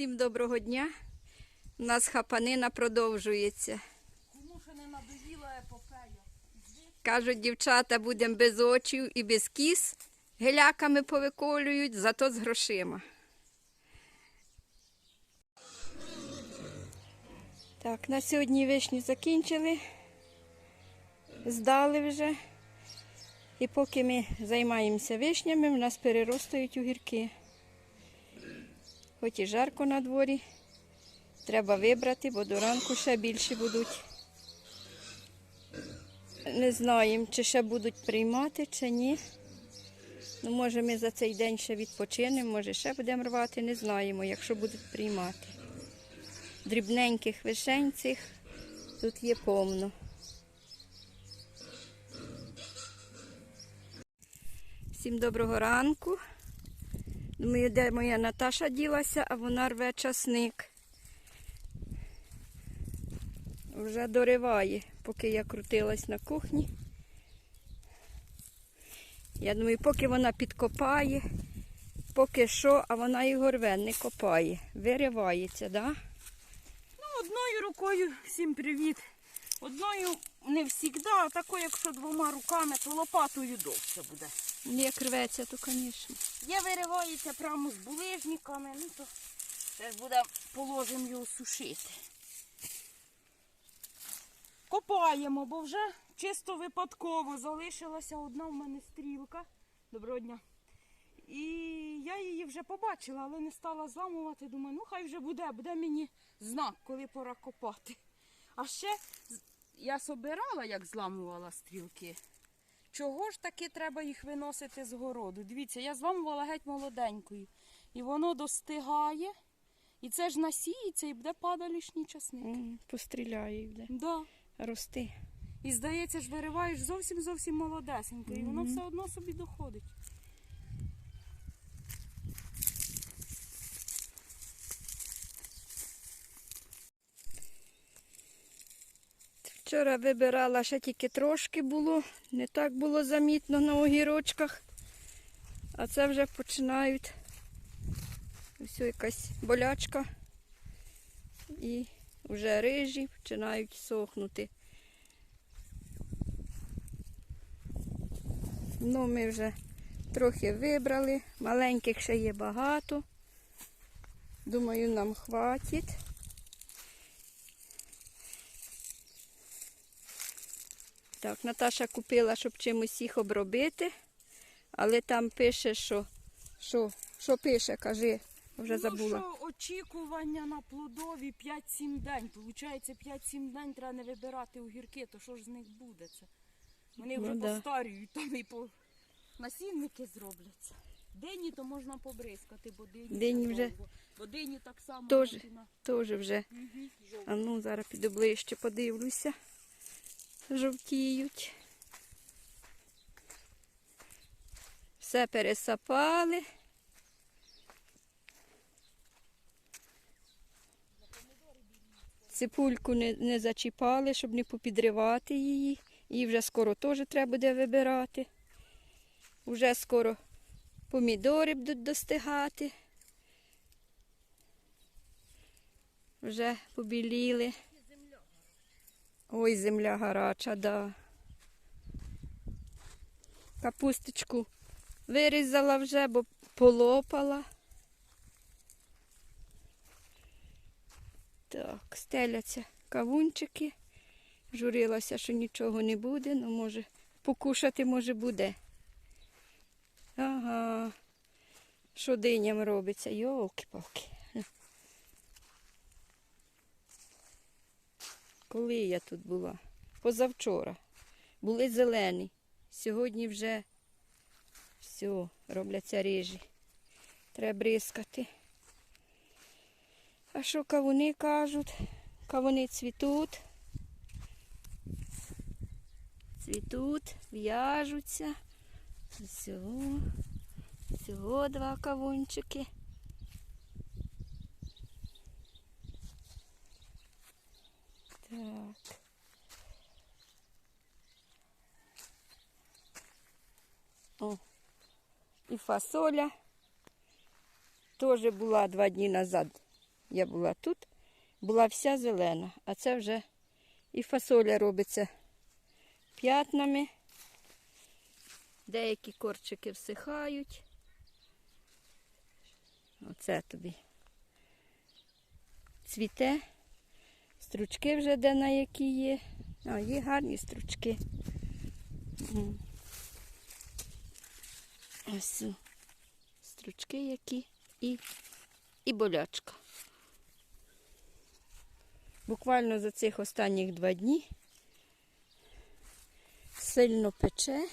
Всім доброго дня. У нас хапанина продовжується. Кому надоїла епопея? Кажуть, дівчата, будемо без очів і без кіс. Геляками повиколюють, зато з грошима. Так, на сьогодні вишні закінчили. Здали вже. І поки ми займаємося вишнями, в нас переростають огірки. Хоч і жарко на дворі, треба вибрати, бо до ранку ще більше будуть. Не знаємо, чи ще будуть приймати, чи ні. Ну, може, ми за цей день ще відпочинемо, може, ще будемо рвати, не знаємо, якщо будуть приймати. Дрібненьких вишень цих тут є повно. Всім доброго ранку. Думаю, де моя Наташа ділася, а вона рве часник. Вже дориває, поки я крутилась на кухні. Я думаю, поки вона підкопає, поки що, а вона його рве, не копає. Виривається, да? Ну, одною рукою всім привіт. Одною не завжди, а такою, якщо двома руками, то лопатою довше буде. Як рветься, то, звісно. Є виривається прямо з булижниками, ну то теж буде положимо його сушити. Копаємо, бо вже чисто випадково залишилася одна в мене стрілка. Доброго дня. І я її вже побачила, але не стала зламувати. Думаю, ну хай вже буде, буде мені знак, коли пора копати. А ще я собирала, як зламувала стрілки. Чого ж таки треба їх виносити з городу? Дивіться, я зламувала геть молоденькою. І воно достигає. І це ж насіється і буде падалішній часник. М, Постріляє буде. Да. Рости. І здається ж, вириваєш зовсім зовсім молодесенько, і воно все одно собі доходить. Вчора вибирала ще тільки трошки було, не так було замітно на огірочках. А це вже починають ось якась болячка. І вже рижі починають сохнути. Ну, ми вже трохи вибрали. Маленьких ще є багато. Думаю, нам хватить. Так, Наташа купила, щоб чимось їх обробити, але там пише, що, що, що пише, кажи, вже забула. Ну що, очікування на плодові 5-7 день. Получається, 5-7 день треба не вибирати огірки, то що ж з них буде це? Вони вже Ну да. постарюють, там і по насінники зробляться. Дині то можна побризкати, бо дині, Дині вже довго. Бо дині так само і Теж вже. Жовті. А ну, зараз піду ближче подивлюся. Жовтіють. Все пересапали. Ципульку не, не зачіпали, щоб не попідривати її. Її вже скоро теж треба буде вибирати. Уже скоро помідори будуть достигати. Вже побіліли. Ой, земля гаряча, да. Капусточку вирізала вже, бо полопала. Так, стеляться кавунчики. Журилася, що нічого не буде, ну може покушати може буде. Ага. Що диням робиться? Йолки-палки. Коли я тут була? Позавчора. Були зелені. Сьогодні вже все, робляться рижі. Треба бризкати. А що кавуни кажуть? Кавуни цвітуть. Цвітуть, в'яжуться. Всього. Всього два кавунчики. Так. О, і фасоля. Теж була два дні назад я була тут, була вся зелена, а це вже і фасоля робиться п'ятнами. Деякі корчики всихають. Оце тобі. Цвіте. Стручки вже де на які є. А, є гарні стручки. Ось стручки які і, і болячка. Буквально за цих останніх два дні сильно пече.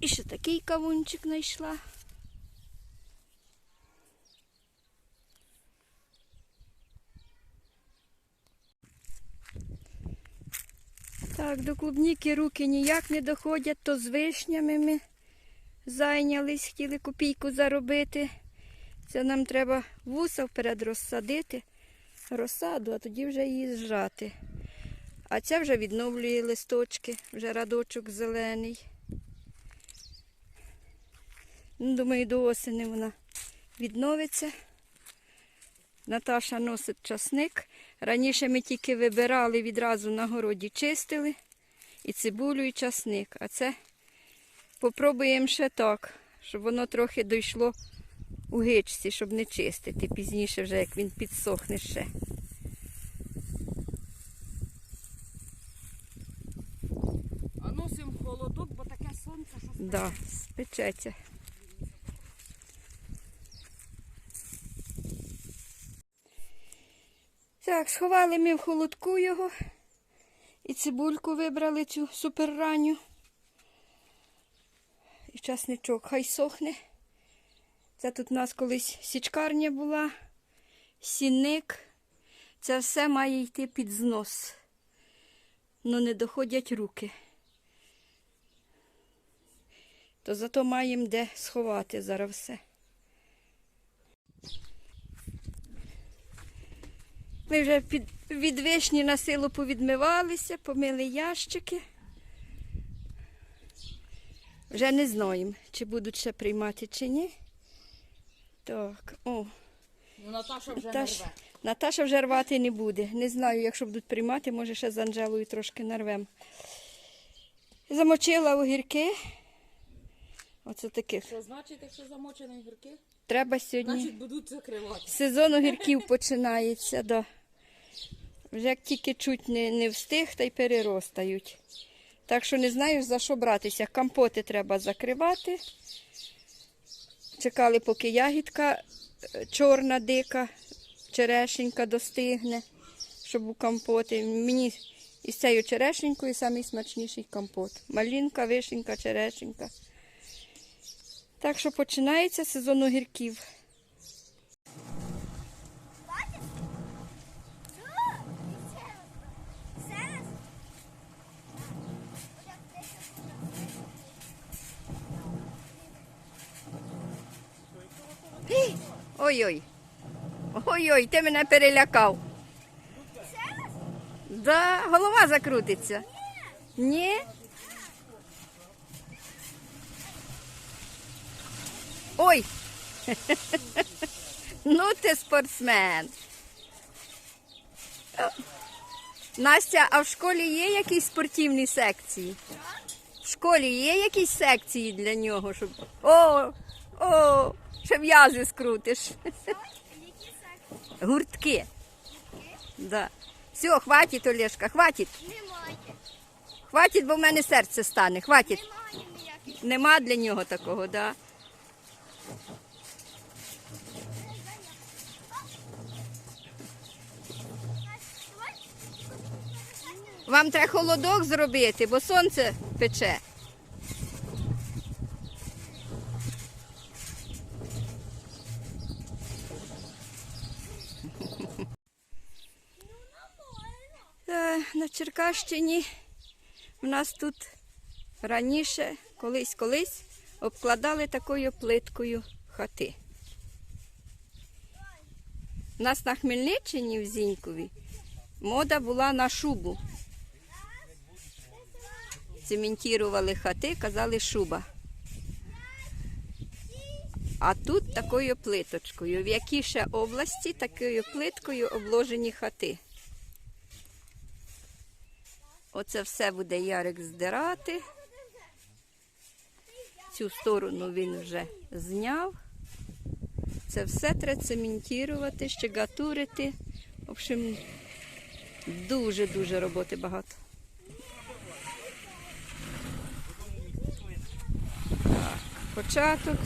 І ще такий кавунчик знайшла. Так, до клубніки руки ніяк не доходять, то з вишнями ми зайнялись, хотіли копійку заробити. Це нам треба вуса вперед розсадити, розсаду, а тоді вже її зжати. А ця вже відновлює листочки, вже радочок зелений. Ну, Думаю, до осені вона відновиться. Наташа носить часник. Раніше ми тільки вибирали, відразу на городі чистили і цибулю, і часник. А це попробуємо ще так, щоб воно трохи дійшло у гичці, щоб не чистити. Пізніше вже, як він підсохне ще. А носимо холодок, бо таке сонце, що спече. Да, спечеться. Так, сховали ми в холодку його. І цибульку вибрали цю суперранню. І часничок хай сохне. Це тут у нас колись січкарня була, сінник. Це все має йти під знос. Ну не доходять руки. То зато маємо де сховати зараз все. Ми вже під, від вишні на силу повідмивалися, помили ящики. Вже не знаємо, чи будуть ще приймати, чи ні. Так, о, Ну, Наташа вже Наташ- не рве. Наташа вже рвати не буде. Не знаю, якщо будуть приймати, може ще з Анжелою трошки нарвем. Замочила огірки. Оце таких. Що значить, якщо замочені гірки? Треба сьогодні. Значить будуть закривати. Сезон огірків починається, да. Вже як тільки чуть не, не встиг, та й переростають. Так що не знаю, за що братися. Компоти треба закривати. Чекали, поки ягідка е, чорна, дика, черешенька достигне, щоб у компоти. Мені із цією черешенькою найсмачніший компот. Малінка, вишенька, черешенька. Так що починається сезон огірків. Ой-ой. Ой-ой, ти мене перелякав. Да, голова закрутиться. Ні? Ой. Ну ти спортсмен. Настя, а в школі є якісь спортивні секції? В школі є якісь секції для нього, щоб. О! О! Ще в'язи скрутиш. Гуртки. Да. Все, хватить, Олешка, хватить. Немає. Хватить, бо в мене серце стане. Хватить. Нема для нього такого, да. Вам треба холодок зробити, бо сонце пече. На Черкащині у нас тут раніше, колись-колись, обкладали такою плиткою хати. У нас на Хмельниччині в Зінькові мода була на шубу. цементували хати, казали шуба. А тут такою плиточкою. В якій ще області такою плиткою обложені хати. Оце все буде Ярик здирати. Цю сторону він вже зняв. Це все треба цементувати, щегатурити. В общем, дуже-дуже роботи багато. Початок,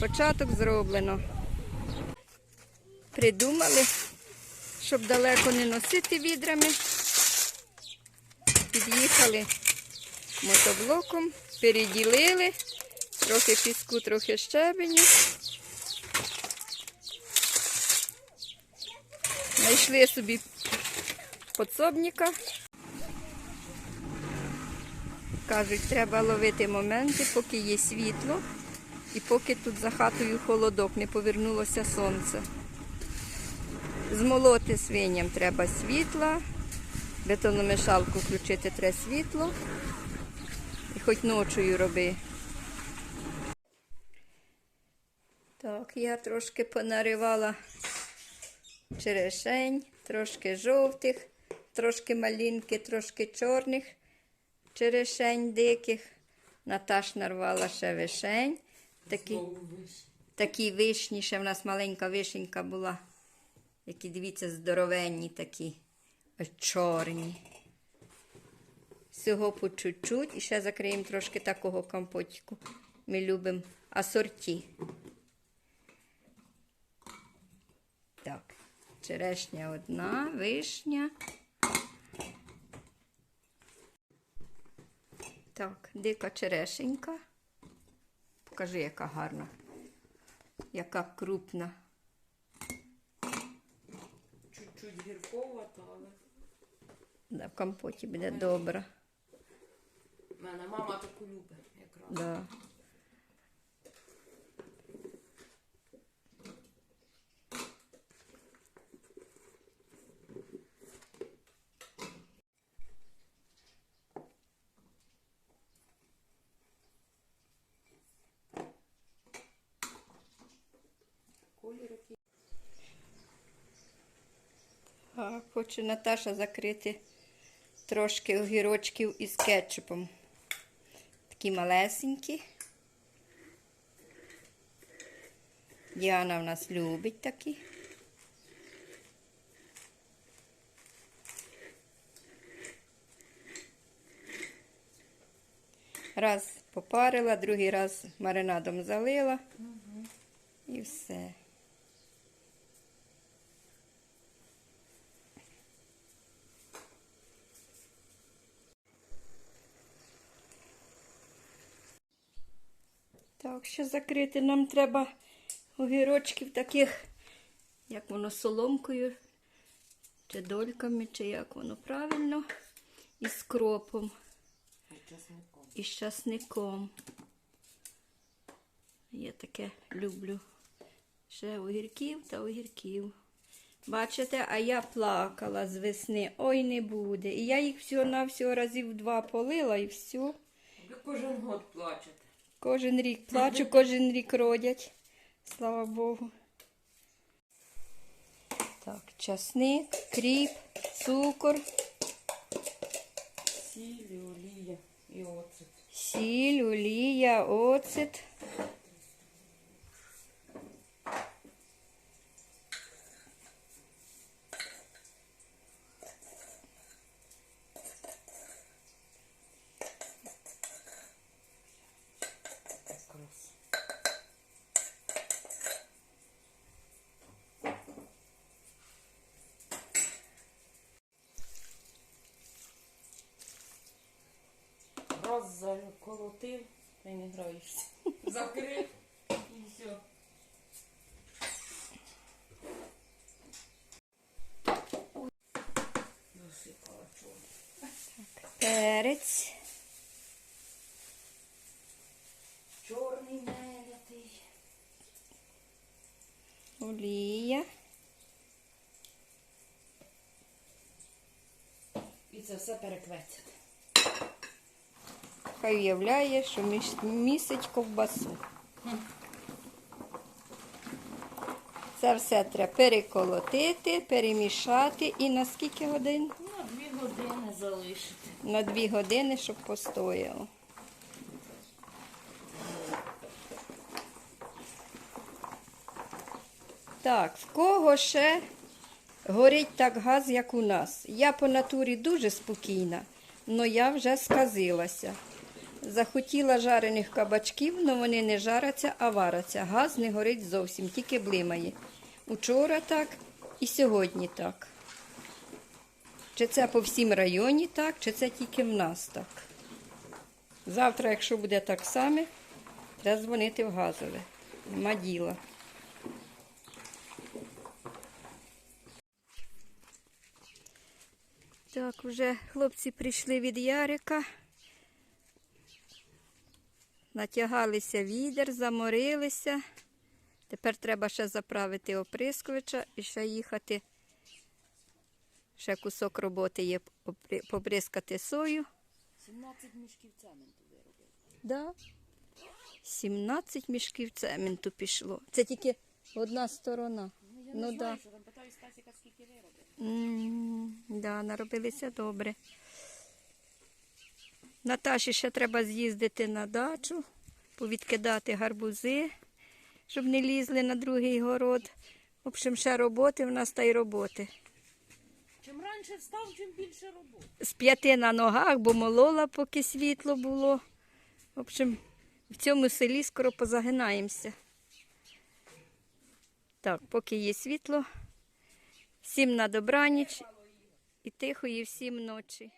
початок зроблено. Придумали, щоб далеко не носити відрами. Під'їхали мотоблоком, переділили, трохи піску, трохи щебеню. Знайшли собі подсобника. Кажуть, треба ловити моменти, поки є світло і поки тут за хатою холодок, не повернулося сонце. Змолоти свиням треба світла, бетономішалку включити треба світло. І хоч ночою роби. Так, я трошки понаривала черешень, трошки жовтих, трошки малінки, трошки чорних черешень диких. Наташ нарвала ще вишень. Такі, такі вишні, ще в нас маленька вишенька була. Які, дивіться, здоровенні такі, чорні. Всього по чуть-чуть і ще закриємо трошки такого компотику. Ми любимо асорті. Так, черешня одна, вишня. Так, дика черешенька. Покажи, яка гарна, яка крупна. Чуть-чуть гірковата, але Да, в компоті буде добра. в мене мама таку любить якраз. Да. Хоче Наташа закрити трошки огірочків із кетчупом. Такі малесенькі. Діана в нас любить такі. Раз попарила, другий раз маринадом залила. І все. Так, ще закрити нам треба огірочків таких, як воно соломкою, чи дольками, чи як воно правильно, і з кропом, Часником. і з часником. Я таке люблю. Ще огірків та огірків. Бачите, а я плакала з весни. Ой, не буде. І я їх всього на всього разів два полила і все. Ви кожен год плачете. Кожен рік плачу, кожен рік родять. Слава Богу. Так, часник, кріп, цукор, Сіль, олія і оцет. сіль, олія, оцет. Якраз. Раз заколотив, й не граєшся. Закрив і все. Насипала чорний. Перець, Чорний мелятий. олія. І це все перекветять. Хай уявляє, що міс- місить ковбасу. Це все треба переколотити, перемішати і на скільки годин? Ну, дві години залишити. На дві години, щоб постояло. Так, в кого ще горить так газ, як у нас? Я по натурі дуже спокійна, але я вже сказилася. Захотіла жарених кабачків, але вони не жаряться, а варяться. Газ не горить зовсім, тільки блимає. Учора так і сьогодні так. Чи це по всім районі так, чи це тільки в нас так. Завтра, якщо буде так само, треба дзвонити в газове. Нема діла. Так, вже хлопці прийшли від Ярика. Натягалися відер, заморилися. Тепер треба ще заправити оприскувача і ще їхати. Ще кусок роботи є побризкати сою. 17 мішків цементу виробили. Да. 17 мішків цементу пішло. Це тільки одна сторона. Ну, я Ну, не да. що там питаю Стасіка, скільки виробили. М, Да, наробилися добре. Наташі ще треба з'їздити на дачу, повідкидати гарбузи, щоб не лізли на другий город. В общем, ще роботи в нас та й роботи. Чим раніше встав, чим більше роботи. З п'яти на ногах, бо молола, поки світло було. В общем, в цьому селі скоро позагинаємося. Так, поки є світло. Всім на добраніч і тихої всім ночі.